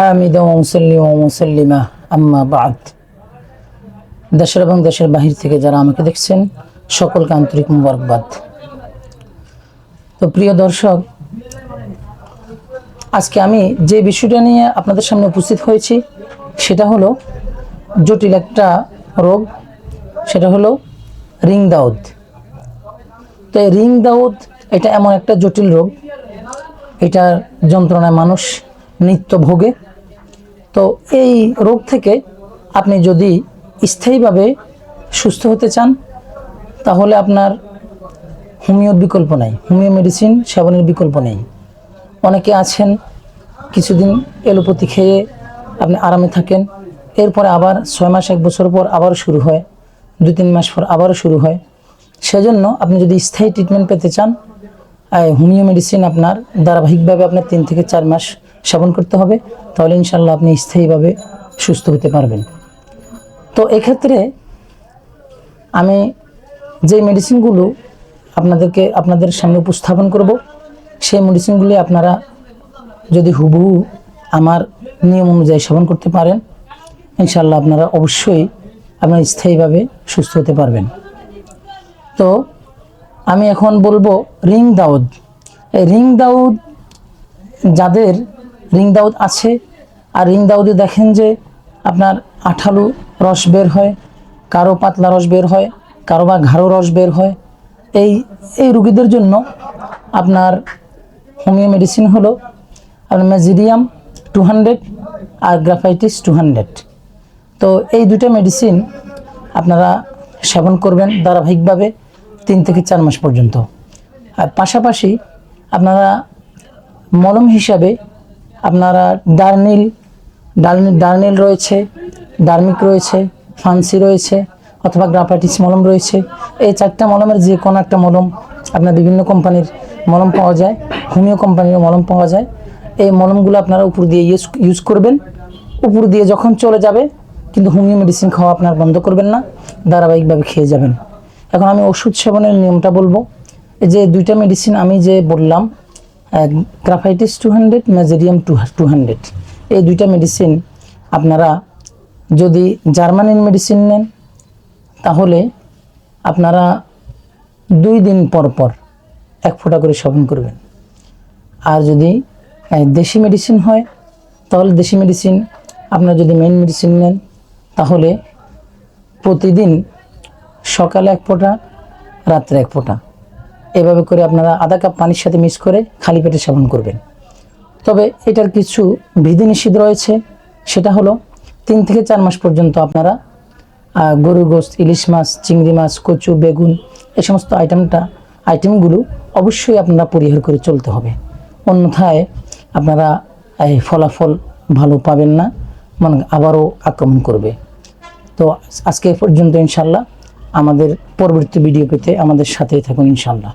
হামিদা ওমসল্লি ওমসল্লিমা আম্মা বাদ। দেশের এবং দেশের বাহির থেকে যারা আমাকে দেখছেন, সকলকে আন্তরিক মুবারকবাদ। তো প্রিয় দর্শক, আজকে আমি যে বিষয়টা নিয়ে আপনাদের সামনে উপস্থিত হয়েছি, সেটা হলো জটিল একটা রোগ, সেটা হলো রিং দাউদ তো এই রিং দাউদ এটা এমন একটা জটিল রোগ, এটার যন্ত্রণায় মানুষ নিত্য ভোগে তো এই রোগ থেকে আপনি যদি স্থায়ীভাবে সুস্থ হতে চান, তাহলে আপনার হোমিওর বিকল্প নাই। হোমিও মেডিসিন সেবনের বিকল্প নেই। অনেকে আছেন, কিছুদিন এলোপতি খেয়ে আপনি আরামে থাকেন, এরপরে আবার ছয় মাস, এক বছর পর আবারও শুরু হয় দু তিন মাস পর আবারও শুরু হয়। সেজন্য আপনি যদি স্থায়ী ট্রিটমেন্ট পেতে চান হোমিও মেডিসিন আপনার ধারাবাহিকভাবে আপনার তিন থেকে চার মাস সেবন করতে হবে, তাহলে ইনশাল্লাহ আপনি স্থায়ীভাবে সুস্থ হতে পারবেন। তো এক্ষেত্রে আমি যে মেডিসিনগুলো আপনাদেরকে আপনাদের সামনে উপস্থাপন করব, সেই মেডিসিনগুলি আপনারা যদি হুবহু আমার নিয়ম অনুযায়ী সেবন করতে পারেন ইনশাল্লাহ আপনারা অবশ্যই আপনারা স্থায়ীভাবে সুস্থ হতে পারবেন। তো আমি এখন বলব রিং দাউদ। এই রিং দাউদ যাদের রিং দাউদ আছে। আর রিং দাউদে দেখেন যে আপনার আঠালো রস বের হয়, কারও পাতলা রস বের হয়, কারও বা ঘাড়ো রস বের হয়। এই এই রুগীদের জন্য আপনার হোমিও মেডিসিন হলো আপনার ম্যাজিডিয়াম টু হান্ড্রেড আর গ্রাফাইটিস টু হান্ড্রেড। তো এই দুটো মেডিসিন আপনারা সেবন করবেন ধারাবাহিকভাবে তিন থেকে চার মাস পর্যন্ত। আর পাশাপাশি আপনারা মলম হিসাবে আপনারা ডার্নিল ডার্নিল ডার্নিল রয়েছে ডার্মিক রয়েছে, ফান্সি রয়েছে, অথবা গ্রাফাইটিস মলম রয়েছে। এই চারটা মলমের যে কোনো একটা মলম আপনার বিভিন্ন কোম্পানির মলম পাওয়া যায়, হোমিও কোম্পানির মলম পাওয়া যায়। এই মলমগুলো আপনারা উপর দিয়ে ইউজ ইউজ করবেন। উপর দিয়ে যখন চলে যাবে, কিন্তু হোমিও মেডিসিন খাওয়া আপনার বন্ধ করবেন না, ধারাবাহিকভাবে খেয়ে যাবেন। এখন আমি ওষুধ সেবনের নিয়মটা বলব। এই যে দুইটা মেডিসিন আমি যে বললাম graphites two hundred mezereum two two hundred এই দুইটা মেডিসিন আপনারা যদি জার্মানির মেডিসিন নেন, তাহলে আপনারা দুই দিন পর পর এক ফোঁটা করে সেবন করবেন। আর যদি দেশি মেডিসিন হয়, তাহলে দেশি মেডিসিন আপনারা যদি মেন মেডিসিন নেন, তাহলে প্রতিদিন সকালে এক ফোঁটা, রাত্রে এক ফোঁটা। এভাবে করে আপনারা আধা কাপ পানির সাথে মিক্স করে খালি পেটে সেবন করবেন। তবে এটার কিছু বিধিনিষেধ রয়েছে। সেটা হলো, তিন থেকে চার মাস পর্যন্ত আপনারা গরুর গোস্ত, ইলিশ মাছ, চিংড়ি মাছ, কচু, বেগুন এই সমস্ত আইটেমটা, আইটেমগুলো অবশ্যই আপনারা পরিহার করে চলতে হবে। অন্যথায় আপনারা, এই ফলাফল ভালো পাবেন না মানে আবারও আক্রমণ করবে। তো আজকে এ পর্যন্ত ইনশাল্লাহ আমাদের পরবর্তী ভিডিও পেতে আমাদের সাথেই থাকুন ইনশাল্লাহ